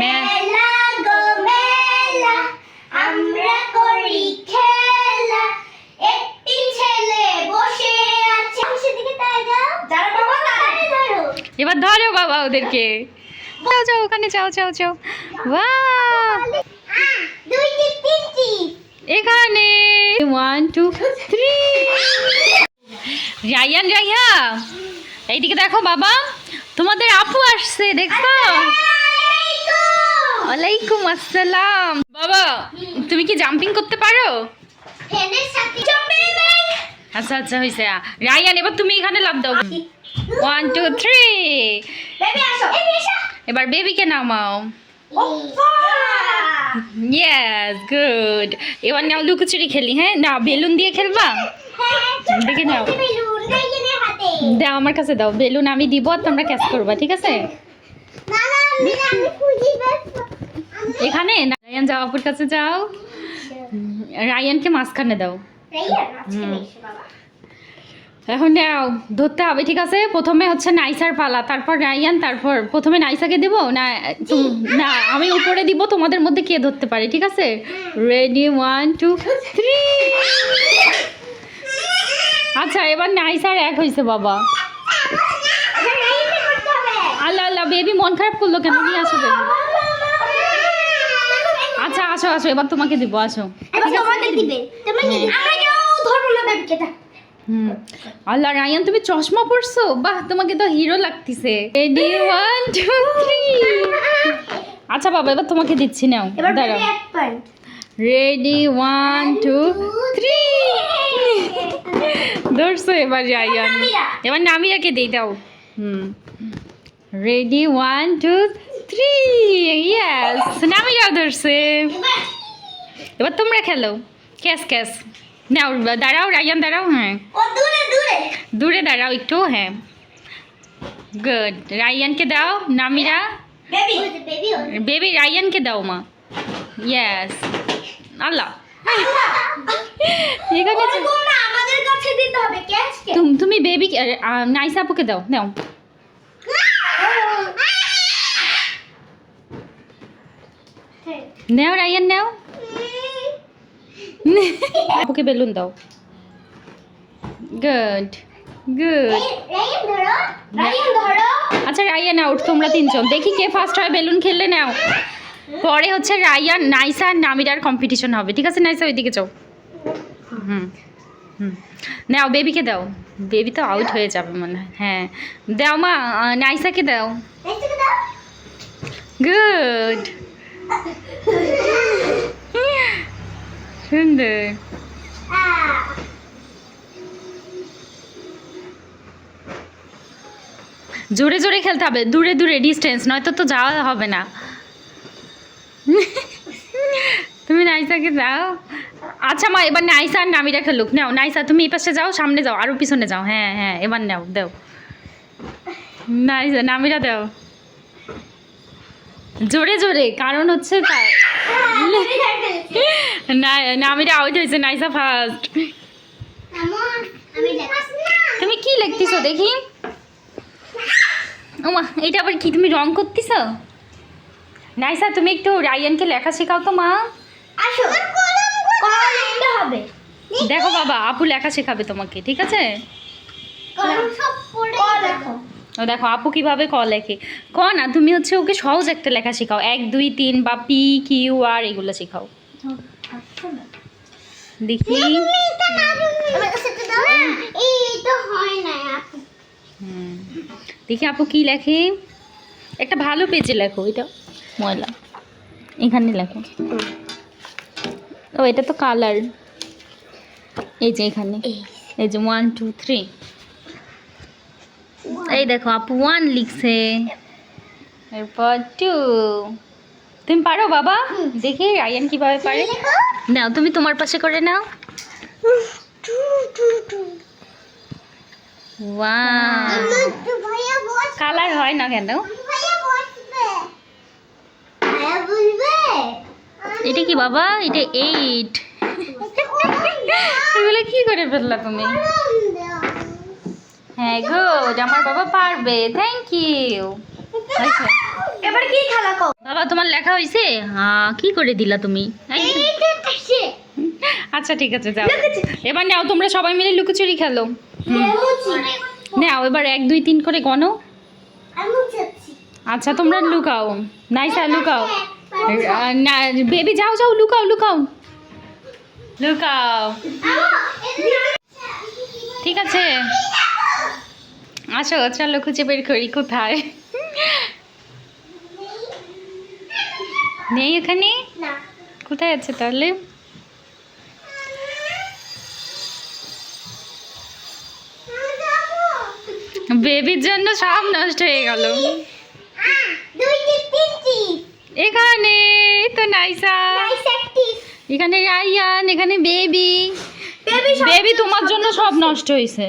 মেলা গো মেলা আমরা করি খেলা। একটি ছেলে বসে আছে। সেদিকে তাই দাও যারা বাবা তাড়াতাড়ি ধরো এবার ধরো বাবা ওদেরকে। যাও যাও ওখানে যাও যাও যাও। ওয়া দুই তিন তিনটি এখানে। One two three Rayan Raiya এইদিকে দেখো বাবা তোমাদের আপু আসছে দেখো ওয়ালাইকুম আসসালাম। বাবা তুমি কি জাম্পিং করতে পারো? আচ্ছা আচ্ছা হয়েছে রায়ান এবার তুমি এখানে লাভ দাও। ওয়ান টু থ্রি এবার বেবিকে নামাও। ইয়েস গুড এবার নাও লুকোচুরি খেলি হ্যাঁ? না বেলুন দিয়ে খেলবা? দেখে নাও। বেলুন রাইয়েনের হাতে। দাও আমার কাছে দাও। বেলুন আমি দিব আর তোমরা ক্যাচ করবা ঠিক আছে? এখানে? রায়ান আপুর কাছে যাও। রায়ানকে মাঝখানে দাও। এখন নাও, ধরতে হবে, ঠিক আছে? প্রথমে হচ্ছে নাইসার পালা, তারপর রায়ান, তারপর প্রথমে নাইসাকে দেবো? না না, আমি উপরে দিব, তোমাদের মধ্যে কে ধরতে পারে, ঠিক আছে? রেডি ওয়ান টু থ্রি আচ্ছা এবার নাইসার এক হয়েছে বাবা আচ্ছা রাইয়ের করতে হবে আল্লাহ আল্লাহ বেবি মন খারাপ করল কেন? নিয়ে আসো baby? আচ্ছা আসো আসো এবার তোমাকে দিব আসো। হুম। আল্লাহ রায়ান তুমি চশমা পরছো? বাহ তোমাকে তো হিরো লাগতেছে। রেডি ওয়ান টু থ্রি আচ্ছা বাবা এবার তোমাকে দিচ্ছি নাও। দাঁড়াও। Baby ready one two three ধরছো এবার রায়ান। এবার নামিরাকে দিই দাও। হুম। Ready one two three yes নামিরাও ধরছে। এবার এবার তোমরা খেলো। ক্যাস ক্যাস নাও দাঁড়াও রায়ান দাঁড়াও হ্যাঁ। ও দূরে দূরে। দূরে দাঁড়াও একটু হ্যাঁ। গুড রায়ানকে দাও নামিরা। বেবি বেবি বেবি রায়ানকে দাও মা। ইয়েস আল্লাহ। এখানে তুম- তুমি বেবি নাইস আপুকে দাও নাও। নাও রায়ান নাও আপুকে বেলুন দাও গুড গুড আচ্ছা রায়ান আউট তোমরা তিনজন। দেখি কে ফার্স্ট হয় বেলুন খেললে নাও। পরে হচ্ছে রায়ান নাইসা আর নামিরার কম্পিটিশন হবে। ঠিক আছে নাইসা ওইদিকে যাও। হুম হুম। নাও বেবিকে দাও। বেবি তো আউট হয়ে যাবে মনে হয়। হ্যাঁ। দাও মা নাইসাকে দাও। গুড আহ, জোরে জোরে খেলতে হবে। দূরে দূরে ডিস্টেন্স নয়তো তো যাওয়া হবে না। তুমি নাইসাকে যাও আচ্ছা মা এবার নাইসা আর নামিরা খেলুক। নাও নাইসা তুমি এই পাশে যাও সামনে যাও আরও পিছনে যাও। হ্যাঁ হ্যাঁ এবার নাও দাও। নাইসা নামিরা দাও। জোরে জোরে কারণ হচ্ছে তাই। না আউট হয়েছে নাইসা ফার্স্ট। তুমি কি লিখতেছো দেখি? ওমা এটা আবার কি তুমি রং করতেছো? নাইসা তুমি একটু রায়ানকে লেখা শেখাও তো মা। আসো। কলম লিখতে হবে দেখো বাবা আপু লেখা শেখাবে তোমাকে ঠিক আছে? কলম সব পড়ে দেখো। দেখো আপু কীভাবে ক লেখে? ক না তুমি হচ্ছে ওকে সহজ একটা লেখা শেখাও। এক দুই তিন বা পি কিউ আর এগুলো শেখাও। দেখি। দেখি আপু কি লেখে? একটা ভালো পেজে লেখো এটা ময়লা। এখানে লেখো। ও এটা তো কালার এই যে এখানে। এই। যে ওয়ান টু থ্রি এই দেখো আপু ওয়ান লিখছে। এরপর টু তুমি পারো বাবা? দেখি রায়ান কীভাবে পারে। নাও তুমি তোমার পাশে করে নাও। কালার হয় না কেন? এটা কি বাবা? এটা এইট এগুলো কি করে ফেললা তুমি? হ্যাঁ গুড আমার বাবা পারবে থ্যাংক ইউ এবার কি খেলা কও? বাবা তোমার লেখা হয়েছে হ্যাঁ কি করে দিলা তুমি? আসছে আচ্ছা ঠিক আছে যাও। এবার নাও তোমরা সবাই মিলে লুকোচুরি খেলো। নাও এবার এক দুই তিন করে গণো। আচ্ছা তোমরা লুকাও। নাইসা লুকাও। আহ, না বেবি যাও যাও লুকাও লুকাও। লুকাও। ঠিক আছে। আসো চলো খুঁজে বের করি কোথায়? নেই এখানে? কোথায় আছে তাহলে? বেবির জন্য সব নষ্ট হয়ে গেল। এখানে তো নাইসা। এখানে রাইয়ান এখানে বেবি। বেবি তোমার জন্য সব নষ্ট হয়েছে।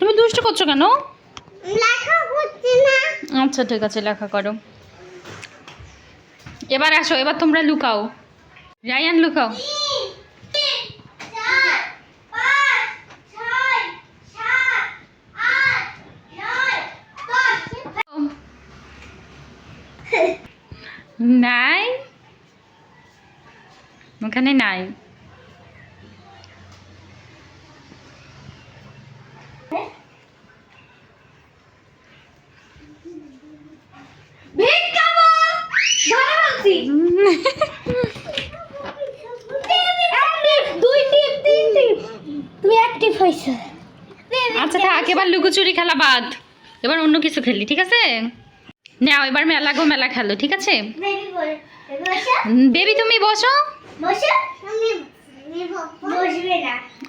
তুমি দুষ্ট করছ কেন? লেখা না। আচ্ছা ঠিক আছে লেখা করো। এবার আসো এবার তোমরা লুকাও। রায়ান লুকাও। নাই? ওখানে নাই ভিক্ষাবো ধরে বলছি দুই টিপ তিন টিপ তুমি অ্যাক্টিভ হয়েছো আচ্ছা থাক এবার লুকোচুরি খেলা বাদ। এবার অন্য কিছু খেলি ঠিক আছে? নাও এবার মেলা গো মেলা খেলো ঠিক আছে? বেবি তুমি বসো।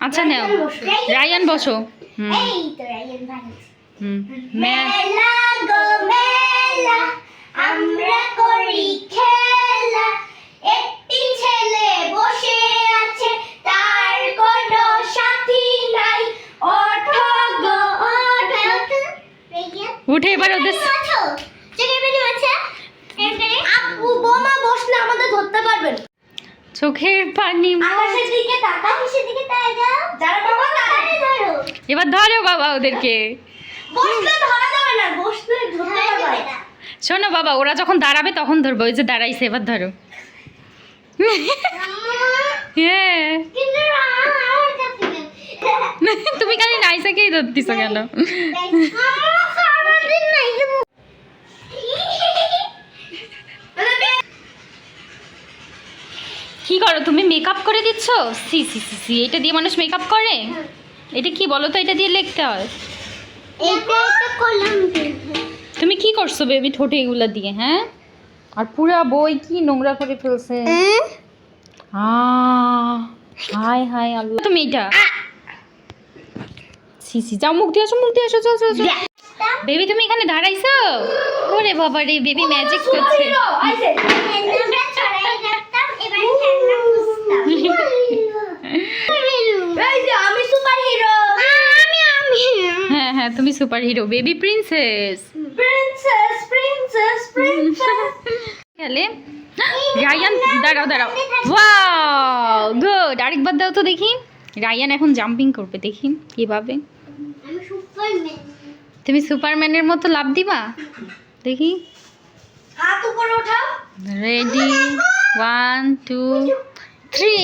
আচ্ছা নাও। রায়ান বসো। হুম। মেলা আমরা করি খেলা একটি ছেলে বসে আছে তার কোনো সাথী নাই ওঠো গো ওঠো উঠে এবার ওদের আপু বোমা বসলে আমাদের ধরতে পারবেন চোখের পানি আকাশের দিকে তাকা আকাশের দিকে তাকাও যারা বাবা তাড়াতাড়ি ধরো এবার ধরো বাবা ওদেরকে বসলে ধরা যাবে না বসলে ধরতে পারবে না শোনো বাবা ওরা যখন দাঁড়াবে তখন ধরবো ওই যে দাঁড়াইছে এবার ধরো হ্যাঁ তুমি খালি নাইসাকেই ধরতিস কেন কি করো তুমি? মেকআপ করে দিচ্ছ? সি সি সি সি এটা দিয়ে মানুষ মেকআপ করে? এটা কি বলো তো? এটা দিয়ে লিখতে হয়। তুমি কি করছ বেবি ঠোঁটে এগুলা দিয়ে হ্যাঁ? আর পুরা বই কি নোংরা করে ফেলছে? আহ, হায় হায় আল্লাহ। তুমি এটা? সি সি যাও মুখ দিয়ে আসো মুখ দিয়ে আসো চল চল চল। বেবি তুমি এখানে দাঁড়াইছো? ওরে বাবা রে বেবি ম্যাজিক করছে। হ্যাঁ হ্যাঁ তুমি superhero baby princess princess princess princess খেলে রায়ান দাঁড়াও দাঁড়াও। ওয়াও গুড আরেকবার দাও তো দেখি। রায়ান এখন জাম্পিং করবে দেখি কীভাবে? আমি সুপারম্যান। তুমি সুপারম্যানের মতো লাভ দিবা? দেখি। Ready one two three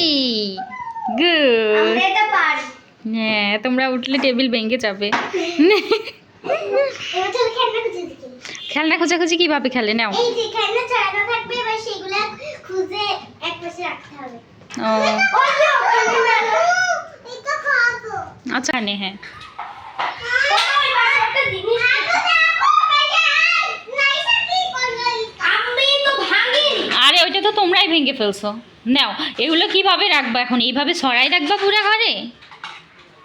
good হ্যাঁ তোমরা উঠলে টেবিল ভেঙে যাবে। খেলনা খোঁজাখুঁজি কীভাবে খেলে? নাও। ও। আচ্ছা নে হ্যাঁ। আরে, ওইটা তো তোমরাই ভেঙে ফেলছো। নাও, এগুলো কীভাবে রাখবা এখন? এইভাবে সরাই রাখবা পুরো ঘরে?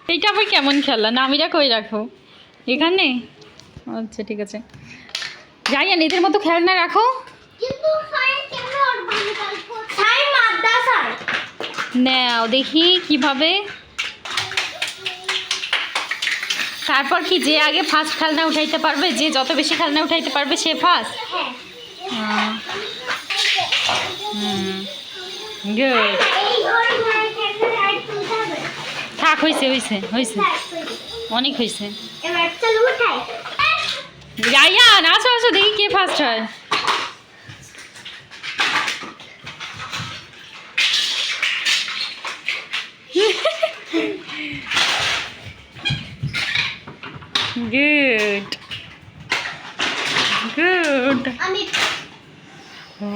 এইটা আবার কেমন খেলা নামিরা কই রাখো? এখানে? আচ্ছা ঠিক আছে। যাই জাইয়ান এদের মতো খেলনা রাখো। আর নাও, দেখি কীভাবে তারপর কি যে আগে ফার্স্ট খেলনা উঠাইতে পারবে যে যত বেশি খেলনা উঠাইতে পারবে সে ফার্স্ট হ্যাঁ। থাক হয়েছে হয়েছে হয়েছে অনেক হয়েছে যাই আছো আসো আসো দেখি কে ফার্স্ট হয়। তো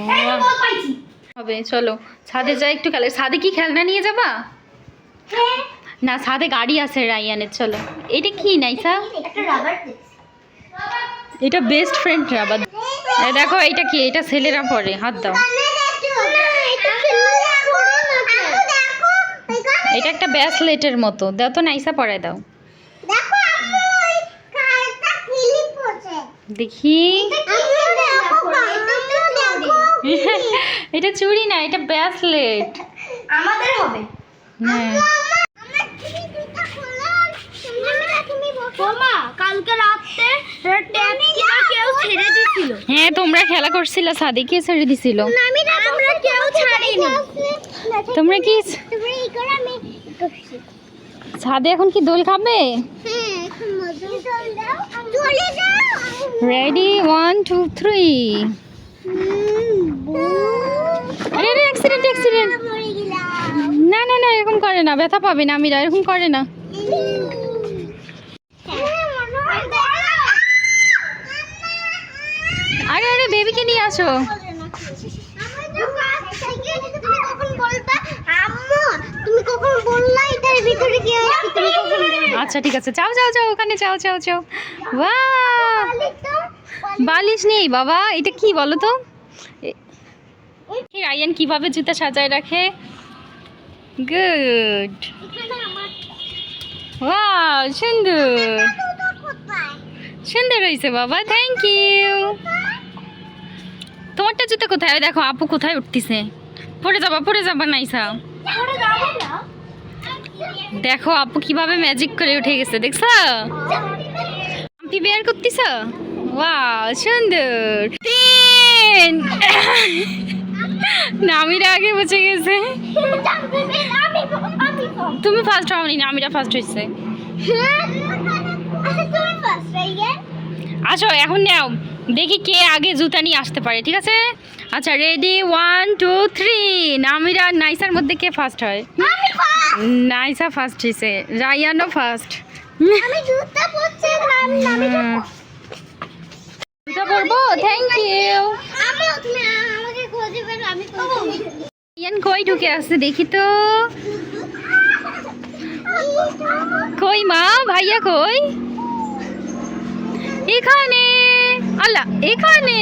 হবে চলো। ছাদে যাই একটু খেলে ছাদে কি খেলনা নিয়ে যাবা? হ্যাঁ। না ছাদে গাড়ি আছে রায়ানের চলো। এটা কি নাইসা? এটা বেস্ট ফ্রেন্ড রাবাদ এ দেখো এটা কি? এটা ছেলেরা পরে। হাত দাও। এটা একটা ব্যাসলেটের মতো। দাও তো নাইসা পরায় দাও। দেখি এটা চুড়ি না এটা ব্যাসলেট আমাদের হবে। হ্যাঁ। হ্যাঁ তোমরা খেলা করছিল সাদে কে ছেড়ে দিছিল। আমরা কেউ ছাড়িনি। তোমরা কি ছাদে এখন কি দোল খাবে? হ্যাঁ রেডি ওয়ান টু থ্রি আরে আরে অ্যাক্সিডেন্ট অ্যাক্সিডেন্ট না না না এরকম করে না ব্যথা পাবে না আমিরা এরকম করে না। আরে আরে বেবিকে নিয়ে আসো। আচ্ছা ঠিক আছে চাও চাও যাও ওখানে চাও চাও চাও ওয়া বালিশ নেই বাবা এটা কি বলো তো রায়ান কীভাবে জুতা সাজায় রাখে? গুড ওয়াও সুন্দর। সুন্দর হয়েছে বাবা থ্যাংক ইউ তোমারটা জুতা কোথায়? দেখো আপু কোথায় উঠতিছে? পড়ে যাবা পড়ে যাবা নাইসা। দেখো আপু কীভাবে ম্যাজিক করে উঠে গেছে দেখছ? আপনি বের করতেছ? ওয়াও সুন্দর তিন নামিরা আগে বসে গেছে। তুমি ফার্স্ট হওনি নামিরা ফার্স্ট হয়েছে। আসো এখন নাও। দেখি কে আগে জুতা নিয়ে আসতে পারে ঠিক আছে? আচ্ছা ready one two three Namira নাইসার মধ্যে কে ফার্স্ট হয়? নাইসা ফার্স্ট হয়েছে। রায়ানও ফার্স্ট আমি জুতা পরছিলাম আমি জুতা পরবো থ্যাংক ইউ রায়ান কই ঢুকে আসছে দেখি তো। কই মা? ভাইয়া কই? এখানে। আল্লাহ, এখানে।